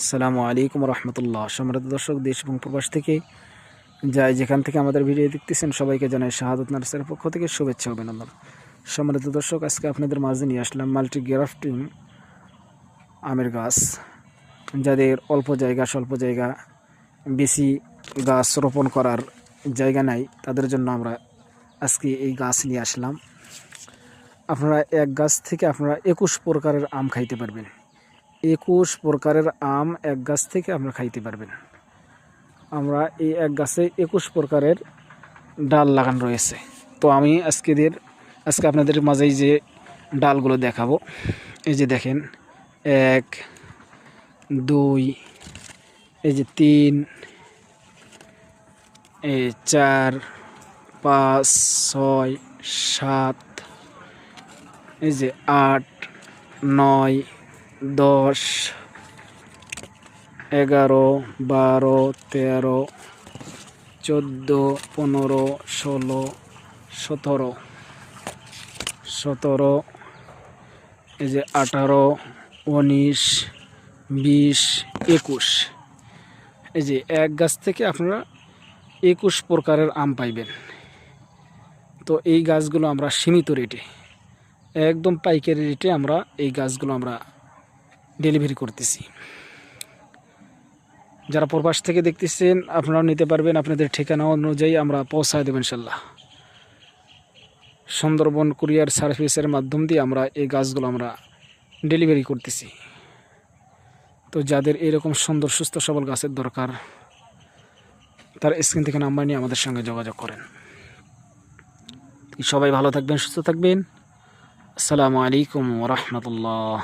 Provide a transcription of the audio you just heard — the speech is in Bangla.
আসসালামু আলাইকুম রহমতুল্লাহ। সম্রাট দর্শক, দেশ এবং প্রবাস থেকে যাই যেখান থেকে আমাদের ভিডিও দেখতেছেন, সবাইকে জানাই শাহাদত নার্সের পক্ষ থেকে শুভেচ্ছা অভিনন্দন। সম্রাট দর্শক, আজকে আপনাদের মাঝে নিয়ে আসলাম মাল্টি গ্রাফটিং আমের গাছ। যাদের অল্প জায়গা, স্বল্প জায়গা, বেশি গাছ রোপণ করার জায়গা নাই, তাদের জন্য আমরা আজকে এই গাছ নিয়ে আসলাম। আপনারা এক গাছ থেকে আপনারা একুশ প্রকারের আম খাইতে পারবেন। একুশ প্রকারের আম এক গাছ থেকে আপনারা খাইতে পারবেন। আমরা এই এক গাছে একুশ প্রকারের ডাল লাগানো রয়েছে। তো আমি আজকেদের, আজকে আপনাদের মাঝেই যে ডালগুলো দেখাবো। এই যে দেখেন, এক, দুই, এই যে তিন এই চার, পাঁচ, ছয়, সাত, এই যে আট, নয় দশ, এগারো, বারো, তেরো, চোদ্দ, পনেরো, ষোলো, সতেরো। সতেরো, এই যে আঠারো, উনিশ, বিশ, একুশ। এই যে এক গাছ থেকে আপনারা একুশ প্রকারের আম পাইবেন। তো এই গাছগুলো আমরা সীমিত রেটে একদম পাইকারি রেটে আমরা এই গাছগুলো আমরা ডেলিভারি করতেছি। যারা প্রবাস থেকে দেখতেছেন, আপনারাও নিতে পারবেন। আপনাদের ঠিকানা অনুযায়ী আমরা পৌঁছায় দেবেন ইনশাল্লাহ। সুন্দরবন কুরিয়ার সার্ভিসের মাধ্যম দিয়ে আমরা এই গাছগুলো আমরা ডেলিভারি করতেছি। তো যাদের এরকম সুন্দর, সুস্থ, সবল গাছের দরকার, তার স্ক্রিন থেকে নাম্বার নিয়ে আমাদের সঙ্গে যোগাযোগ করেন। সবাই ভালো থাকবেন, সুস্থ থাকবেন। আসসালামু আলাইকুম রহমতুল্লাহ।